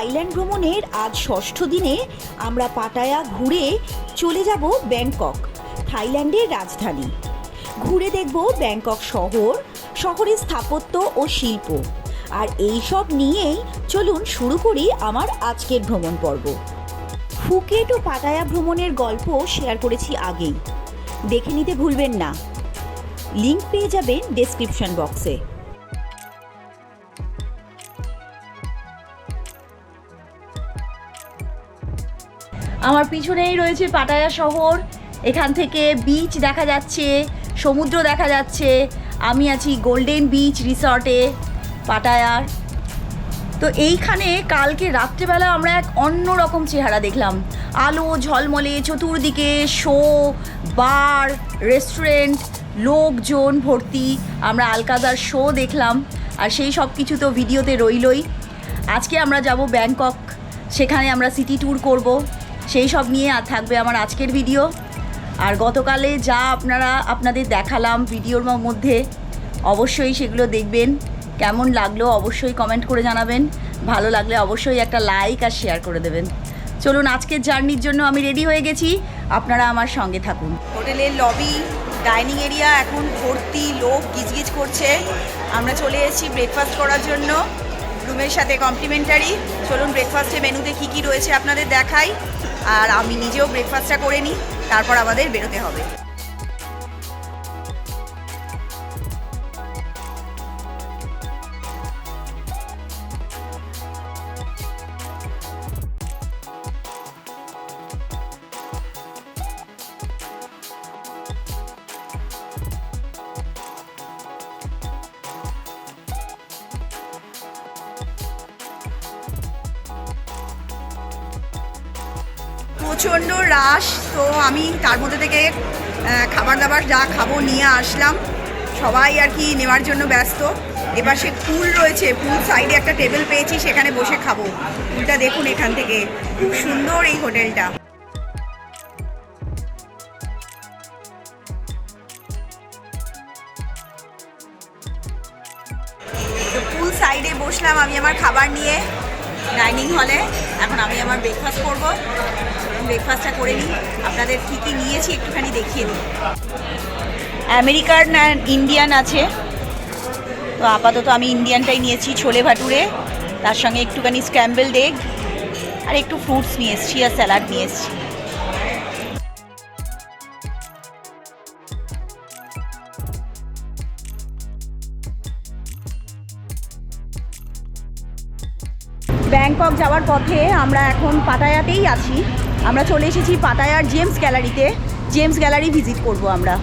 Thailand ভ্রমণের আজ ষষ্ঠ দিনে আমরা পাটায়া ঘুরে চলে যাব ব্যাংকক, থাইল্যান্ডের রাজধানী। ঘুরে দেখব ব্যাংকক শহর, শহরের স্থাপত্য ও শিল্প। আর এই সব নিয়েই চলুন শুরু করি আমার আজকের ভ্রমণ পর্ব। ফুকেট ও পাটায়া ভ্রমণের গল্প শেয়ার করেছি আগেই। দেখে নিতে ভুলবেন না। লিংক পেয়ে যাবেন ডেসক্রিপশন বক্সে আমার পিছনেই রয়েছে পাটায়া শহর। এখান থেকে বিচ দেখা যাচ্ছে, সমুদ্র দেখা যাচ্ছে। আমি আছি গোল্ডেন বিচ রিসর্টে পাটায়ার। তো এইখানে কালকে রাত্রেবেলা আমরা এক অন্য রকম চেহারা দেখলাম। আলো, ঝলমলে, চতুর্দিকে শো বার রেস্টুরেন্ট লোকজন ভর্তি। আমরা আলকাজার শো দেখলাম। আর সেই সব কিছু তো ভিডিওতে রইলই। আজকে আমরা যাব ব্যাংকক সেখানে আমরা সিটি ট্যুর করব। সেই সব নিয়ে আর থাকবে আমার আজকের ভিডিও আর গতকালে যা আপনারা, আপনাদের দেখালাম ভিডিওর মধ্যে, অবশ্যই সেগুলো দেখবেন। কেমন লাগল অবশ্যই কমেন্ট করে জানাবেন। ভালো লাগলে অবশ্যই একটা লাইক আর শেয়ার করে দেবেন। চলুন আজকের জার্নির জন্য আমি রেডি হয়ে গেছি। আপনারা আমার সঙ্গে থাকুন। হোটেলের লবি ডাইনিং এরিয়া এখন ভর্তি লোক গিজগিজ করছে। আমরা চলে এসেছি ব্রেকফাস্ট করার জন্য। রুমের সাথে কমপ্লিমেন্টারি চলুন ব্রেকফাস্টে মেনুতে কী কী রয়েছে আপনাদের দেখাই। আর আমি নিজেও ব্রেকফাস্টটা করে নিই তারপর আমাদের বেরোতে হবে। প্রচণ্ড রাশ, তো আমি তার মধ্যে থেকে খাবার দাবার যা খাব নিয়ে আসলাম। সবাই আর কি নেওয়ার জন্য ব্যস্ত। সে পুল রয়েছে পুল সাইডে একটা টেবিল পেয়েছি, সেখানে বসে খাব। পুলটা দেখুন এখান থেকে। খুব সুন্দর এই হোটেলটা। পুল সাইডে বসলাম আমি আমার খাবার নিয়ে। ডাইনিং হলে এখন আমি আমার ব্রেকফাস্ট করব। ব্রেকফাস্টটা করে নিই। আপনাদের কী কী নিয়েছি একটুখানি দেখিয়ে দিই। আমেরিকান ইন্ডিয়ান আছে। তো আপাতত আমি ইন্ডিয়ানটাই নিয়েছি ছোলে ভাটুরে। তার সঙ্গে একটুখানি স্ক্র্যাম্বল এগ আর একটু ফ্রুটস নিয়ে এসেছি আর স্যালাড নিয়ে এসেছি। ব্যাংকক যাওয়ার পথে আমরা এখন পাটায়াতেই আছি। আমরা চলে এসেছি পাটায়ার জেমস গ্যালারিতে। জেমস গ্যালারি ভিজিট করব আমরা।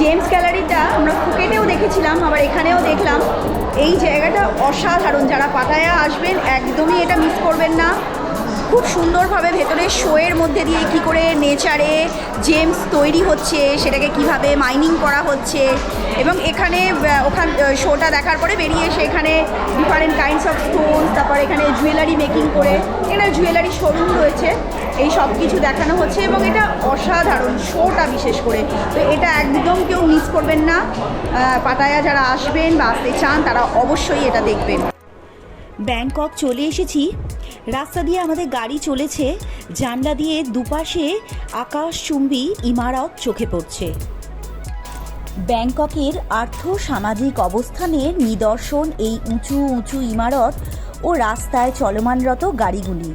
জেমস গ্যালারিটা দেখেছিলাম আবার এখানেও দেখলাম। এই জায়গাটা অসাধারণ, যারা পাটায়া আসবেন, একদমই এটা মিস করবেন না। খুব সুন্দরভাবে ভেতরে শোয়ের মধ্যে দিয়ে কি করে নেচারে জেমস তৈরি হচ্ছে, সেটাকে কীভাবে মাইনিং করা হচ্ছে, এবং এখানে ওখান শোটা দেখার পরে বেরিয়ে এসে এখানে ডিফারেন্ট কাইন্ডস অফ স্টোন তারপর এখানে জুয়েলারি মেকিং করে, এখানে জুয়েলারি শোরুম রয়েছে। এই সব কিছু দেখানো হচ্ছে এবং এটা অসাধারণ শোটা বিশেষ করে। তো এটা একদম কেউ মিস করবেন না। পাতায়া যারা আসবেন বা আসতে চান, তারা অবশ্যই এটা দেখবেন। ব্যাংকক চলে এসেছি। রাস্তা দিয়ে আমাদের গাড়ি চলেছে। জানলা দিয়ে দুপাশে আকাশচুম্বী ইমারত চোখে পড়ছে। ব্যাংককের আর্থ সামাজিক অবস্থানের নিদর্শন এই উঁচু উঁচু ইমারত ও রাস্তায় চলমানরত গাড়িগুলি।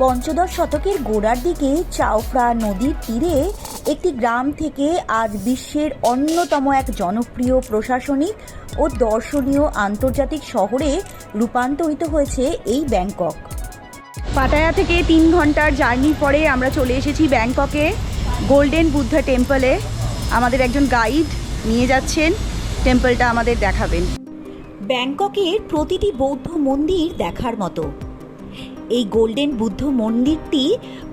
পঞ্চদশ শতকের গোড়ার দিকে চাওফ্রা নদীর তীরে একটি গ্রাম থেকে আজ বিশ্বের অন্যতম এক জনপ্রিয় প্রশাসনিক ও দর্শনীয় আন্তর্জাতিক শহরে রূপান্তরিত হয়েছে এই ব্যাংকক। পাটায়া থেকে তিন ঘণ্টার জার্নি পরে আমরা চলে এসেছি ব্যাংককে গোল্ডেন বুদ্ধা টেম্পলে। আমাদের একজন গাইড নিয়ে যাচ্ছেন টেম্পলটা আমাদের দেখাবেন। ব্যাংককের প্রতিটি বৌদ্ধ মন্দির দেখার মতো। এই গোল্ডেন বুদ্ধ মন্দিরটি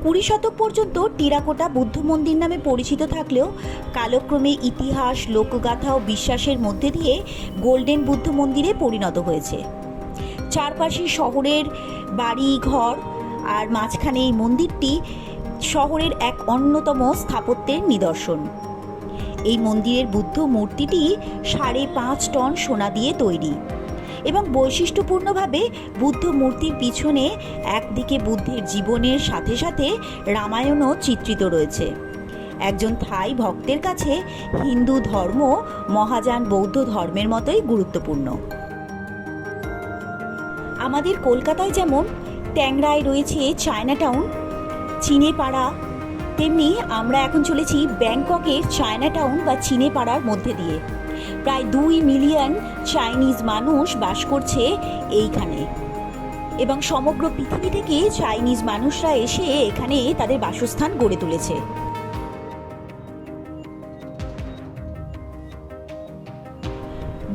কুড়ি শতক পর্যন্ত টেরাকোটা বুদ্ধ মন্দির নামে পরিচিত থাকলেও কালক্রমে ইতিহাস, লোকগাথা ও বিশ্বাসের মধ্যে দিয়ে গোল্ডেন বুদ্ধ মন্দিরে পরিণত হয়েছে। চারপাশে শহরের বাড়ি, ঘর আর মাঝখানে এই মন্দিরটি শহরের এক অন্যতম স্থাপত্যের নিদর্শন। এই মন্দিরের বুদ্ধ মূর্তিটি সাড়ে পাঁচ টন সোনা দিয়ে তৈরি। এবং বৈশিষ্ট্যপূর্ণভাবে বুদ্ধ মূর্তির পিছনে একদিকে বুদ্ধের জীবনের সাথে সাথে রামায়ণও চিত্রিত রয়েছে। একজন থাই ভক্তের কাছে হিন্দু ধর্ম, মহাযান বৌদ্ধ ধর্মের মতোই গুরুত্বপূর্ণ। আমাদের কলকাতায় যেমন ট্যাংরায় রয়েছে চায়না টাউন চীনে পাড়া তেমনি আমরা এখন চলেছি ব্যাংককের চায়না টাউন বা চীনে পাড়ার মধ্যে দিয়ে। প্রায় দুই মিলিয়ন চাইনিজ মানুষ বাস করছে এইখানে। এবং সমগ্র পৃথিবী থেকে চাইনিজ মানুষরা এসে এখানে তাদের বাসস্থান গড়ে তুলেছে।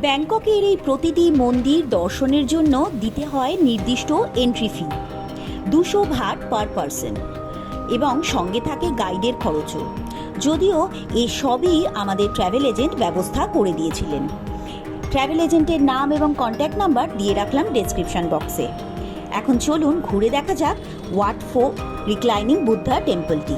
ব্যাংককের এই প্রতিটি মন্দির দর্শনের জন্য দিতে হয় নির্দিষ্ট এন্ট্রি ফি দুশো ভাট পার পারসন এবং সঙ্গে থাকে গাইডের খরচও। যদিও এ সবই আমাদের ট্র্যাভেল এজেন্ট ব্যবস্থা করে দিয়েছিলেন। ট্র্যাভেল এজেন্টের নাম এবং কন্ট্যাক্ট নাম্বার দিয়ে রাখলাম ডেসক্রিপশন বক্সে এখন চলুন ঘুরে দেখা যাক ওয়াট ফো রিক্লাইনিং বুদ্ধা টেম্পলটি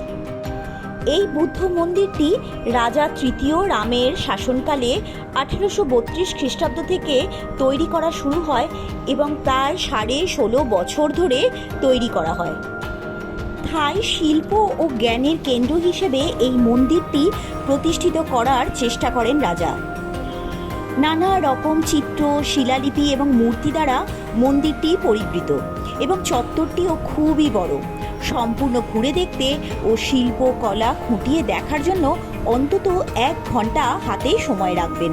এই বুদ্ধ মন্দিরটি রাজা তৃতীয় রামের শাসনকালে আঠেরোশো বত্রিশ খ্রিস্টাব্দ থেকে তৈরি করা শুরু হয় এবং প্রায় সাড়ে ষোলো বছর ধরে তৈরি করা হয়। থাই শিল্প ও জ্ঞানের কেন্দ্র হিসেবে এই মন্দিরটি প্রতিষ্ঠিত করার চেষ্টা করেন রাজা। নানা রকম চিত্র, শিলালিপি এবং মূর্তি দ্বারা মন্দিরটি পরিবৃত এবং চত্বরটিও খুবই বড়। সম্পূর্ণ ঘুরে দেখতে ও শিল্প, কলা খুঁটিয়ে দেখার জন্য অন্তত এক ঘণ্টা হাতে সময় রাখবেন।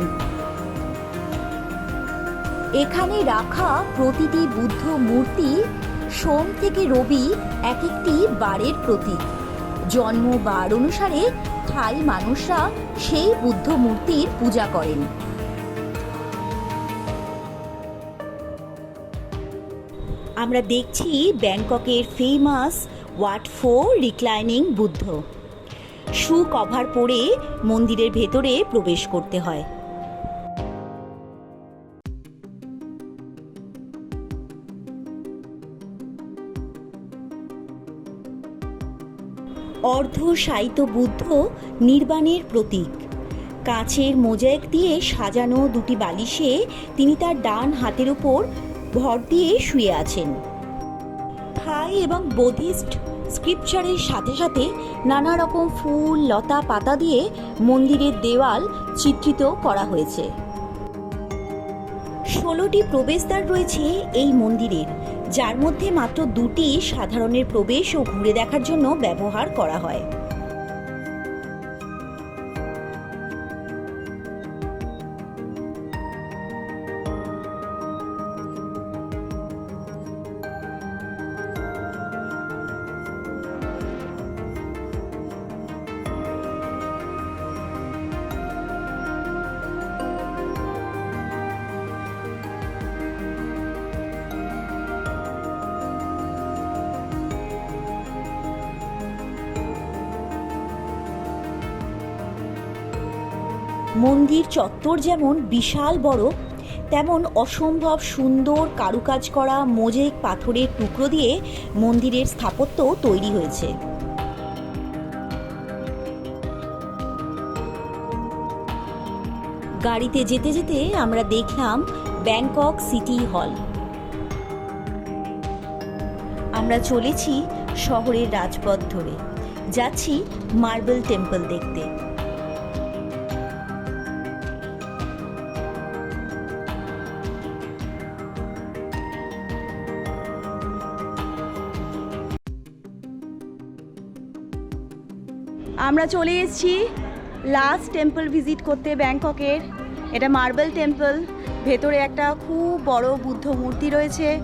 এখানে রাখা প্রতিটি বুদ্ধ মূর্তি সোম থেকে রবি এক একটি বারের প্রতীক। জন্ম বার অনুসারে থাই মানুষরা সেই বুদ্ধ মূর্তির পূজা করেন। আমরা দেখছি ব্যাংককের famous Wat Pho reclining Buddha. Shoe cover পরে মন্দিরের ভেতরে প্রবেশ করতে হয়। অর্ধ সাইত বুদ্ধ নির্বাণের প্রতীক। কাঁচের মোজাইক দিয়ে সাজানো দুটি বালিশে তিনি তার ডান হাতের উপর ভর দিয়ে শুয়ে আছেন। থাই এবং বোধিস্ট স্ক্রিপচারের সাথে সাথে নানা রকম ফুল, লতা, পাতা দিয়ে মন্দিরের দেওয়াল চিত্রিত করা হয়েছে। ষোলোটি প্রবেশদ্বার রয়েছে এই মন্দিরের। যার মধ্যে মাত্র দুটি সাধারণের প্রবেশ ও ঘুরে দেখার জন্য ব্যবহার করা হয়। মন্দির চত্বর যেমন বিশাল বড়, তেমন অসম্ভব সুন্দর কারুকাজ করা মোজেক পাথরের টুকরো দিয়ে মন্দিরের স্থাপত্য তৈরি হয়েছে। গাড়িতে যেতে যেতে আমরা দেখলাম ব্যাংকক সিটি হল। আমরা চলেছি শহরের রাজপথ ধরে। যাচ্ছি মার্বেল টেম্পল দেখতে। আমরা চলে এসেছি লাস্ট টেম্পল ভিজিট করতে ব্যাংককের। এটা মার্বেল টেম্পল ভেতরে একটা খুব বড় বুদ্ধ মূর্তি রয়েছে।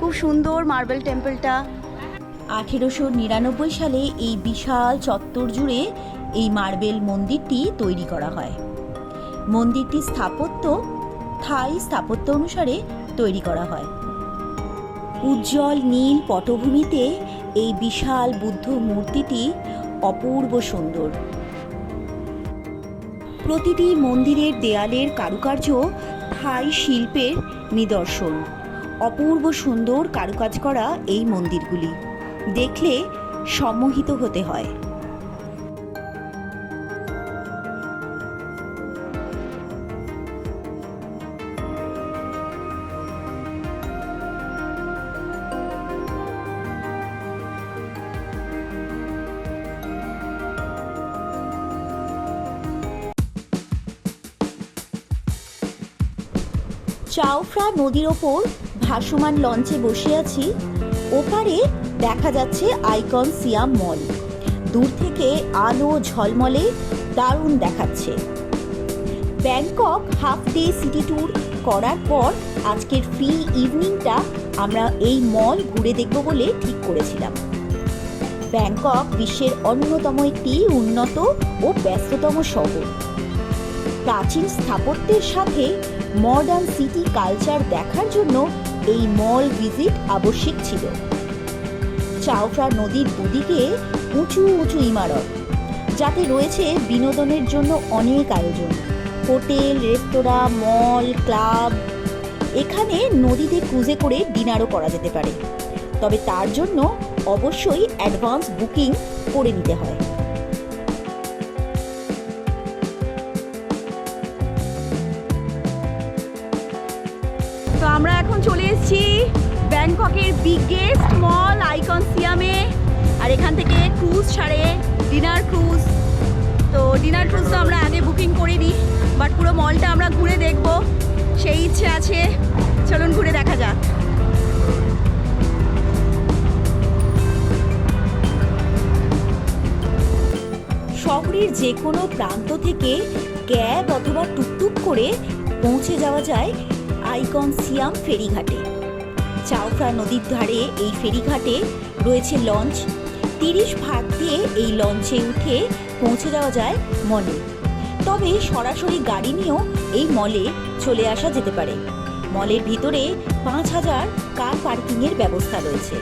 খুব সুন্দর মার্বেল টেম্পলটা আঠেরোশো নিরানব্বই সালে এই বিশাল চত্বর জুড়ে এই মার্বেল মন্দিরটি তৈরি করা হয়। মন্দিরটি স্থাপত্য, থাই স্থাপত্য অনুসারে তৈরি করা হয়। উজ্জ্বল নীল পটভূমিতে এই বিশাল বুদ্ধ মূর্তিটি অপূর্ব সুন্দর। প্রতিটি মন্দিরের দেয়ালের কারুকার্য থাই শিল্পের নিদর্শন। অপূর্ব সুন্দর কারুকাজ করা এই মন্দিরগুলি। দেখলে সম্মোহিত হতে হয়। চাওফ্রা নদীর ওপর ভাসমান লঞ্চে বসে আছি। ওপারে দেখা যাচ্ছে আইকন সিয়াম মল। দূর থেকে আলো ঝলমলে, দারুণ দেখাচ্ছে। Bangkok half day city tour করার পর আজকের ফ্রি ইভিনিংটা আমরা এই মল ঘুরে দেখব বলে ঠিক করেছিলাম। ব্যাংকক বিশ্বের অন্যতম একটি উন্নত ও ব্যস্ততম শহর। প্রাচীন স্থাপত্যের সাথে মডার্ন সিটি কালচার দেখার জন্য এই মল ভিজিট আবশ্যিক ছিল। চাওফ্রা নদীর দুদিকে উঁচু উঁচু ইমারত, যাতে রয়েছে বিনোদনের জন্য অনেক আয়োজন। হোটেল, রেস্তোরাঁ মল ক্লাব এখানে নদীতে ক্রুজে করে ডিনারও করা যেতে পারে। তবে তার জন্য অবশ্যই অ্যাডভান্স বুকিং করে নিতে হয়। ব্যাংককের বিগেস্ট মল আইকন সিয়ামে আর এখান থেকে ক্রুজ ছাড়ে ডিনার ক্রুজ তো ডিনার ক্রুজ তো আমরা আগে বুকিং করিনি বাট পুরো মলটা আমরা ঘুরে দেখব। সেই ইচ্ছে আছে। চলুন ঘুরে দেখা যাক। শহরের যে কোনো প্রান্ত থেকে ক্যাব অথবা টুকটুক করে পৌঁছে যাওয়া যায় আইকন সিয়াম ফেরিঘাটে। চাওফ্রা নদীর ধারে এই ফেরিঘাটে রয়েছে লঞ্চ। তিরিশ ভাগ দিয়ে এই লঞ্চে উঠে পৌঁছে যাওয়া যায় মলে। তবে সরাসরি গাড়ি নিয়েও এই মলে চলে আসা যেতে পারে। মলের ভিতরে পাঁচ হাজার কার পার্কিংয়ের ব্যবস্থা রয়েছে।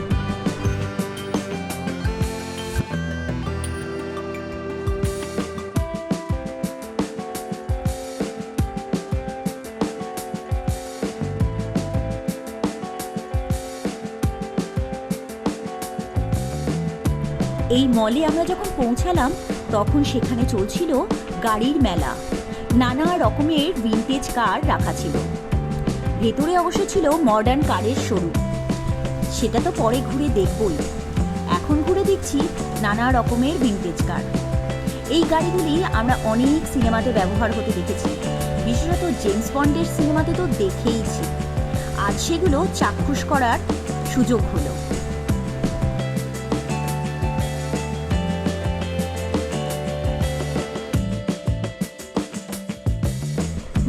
এই মলে আমরা যখন পৌঁছালাম, তখন সেখানে চলছিল গাড়ির মেলা। নানা রকমের ভিনটেজ কার রাখা ছিল। ভেতরে অবশ্য ছিল মডার্ন কারের শোরুম সেটা তো পরে ঘুরে দেখবই। এখন ঘুরে দেখছি নানা রকমের ভিনটেজ কার এই গাড়িগুলি আমরা অনেক সিনেমাতে ব্যবহার হতে দেখেছি। বিশেষত জেমস বন্ডের সিনেমাতে তো দেখেইছি। আজ সেগুলো চাক্ষুষ করার সুযোগ হলো।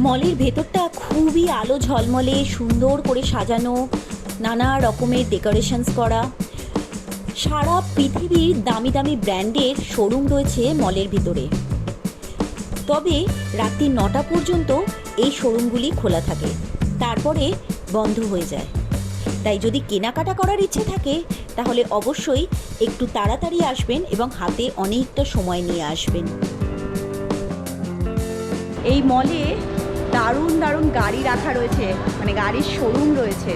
মলের ভেতরটা খুবই আলো ঝলমলে, সুন্দর করে সাজানো, নানা রকমের ডেকোরেশনস করা। সারা পৃথিবীর দামি দামি ব্র্যান্ডের শোরুম রয়েছে মলের ভিতরে। তবে রাত্রি নটা পর্যন্ত এই শোরুমগুলি খোলা থাকে। তারপরে বন্ধ হয়ে যায়। তাই যদি কেনাকাটা করার ইচ্ছে থাকে, তাহলে অবশ্যই একটু তাড়াতাড়ি আসবেন এবং হাতে অনেকটা সময় নিয়ে আসবেন। এই মলে দারুণ দারুণ গাড়ি রাখা রয়েছে মানে গাড়ির শোরুম রয়েছে।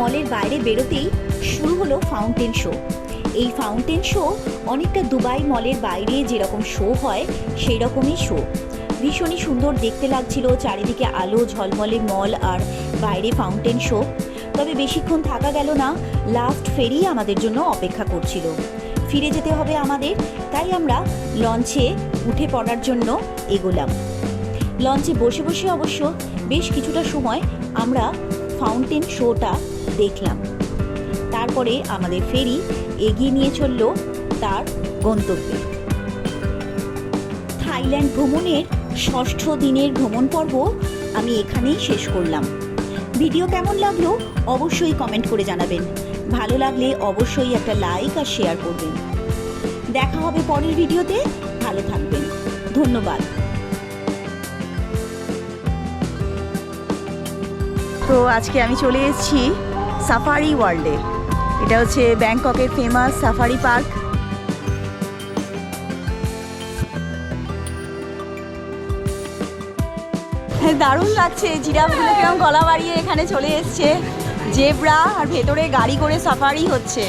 মলের বাইরে বেরোতেই শুরু হলো ফাউন্টেন শো এই ফাউন্টেন শো অনেকটা দুবাই মলের বাইরে যেরকম শো হয় সেই রকমই শো ভীষণই সুন্দর দেখতে লাগছিল, চারিদিকে আলো, ঝলমলে মল আর বাইরে ফাউন্টেন শো তবে বেশিক্ষণ থাকা গেল না লাস্ট ফেরি আমাদের জন্য অপেক্ষা করছিল। ফিরে যেতে হবে আমাদের, তাই আমরা লঞ্চে উঠে পড়ার জন্য এগোলাম। লঞ্চে বসে বসে অবশ্য বেশ কিছুটা সময় আমরা ফাউন্টেন শোটা দেখলাম। তারপরে আমাদের ফেরি এগিয়ে নিয়ে চলল তার গন্তব্যে। থাইল্যান্ড ভ্রমণের ষষ্ঠ দিনের ভ্রমণ পর্ব আমি এখানেই শেষ করলাম। ভিডিও কেমন লাগল অবশ্যই কমেন্ট করে জানাবেন। ভালো লাগলে অবশ্যই একটা লাইক আর শেয়ার করবেন। দেখা হবে পরের ভিডিওতে। ভালো থাকবেন। ধন্যবাদ। তো আজকে আমি চলে এসেছি সাফারি ওয়ার্ল্ডে এটা হচ্ছে ব্যাংককের ফেমাস সাফারি পার্ক দারুণ লাগছে জিরাফগুলো কিরম গলা বাড়িয়ে এখানে চলে এসছে। জেব্রা, আর ভেতরে গাড়ি করে সাফারি হচ্ছে।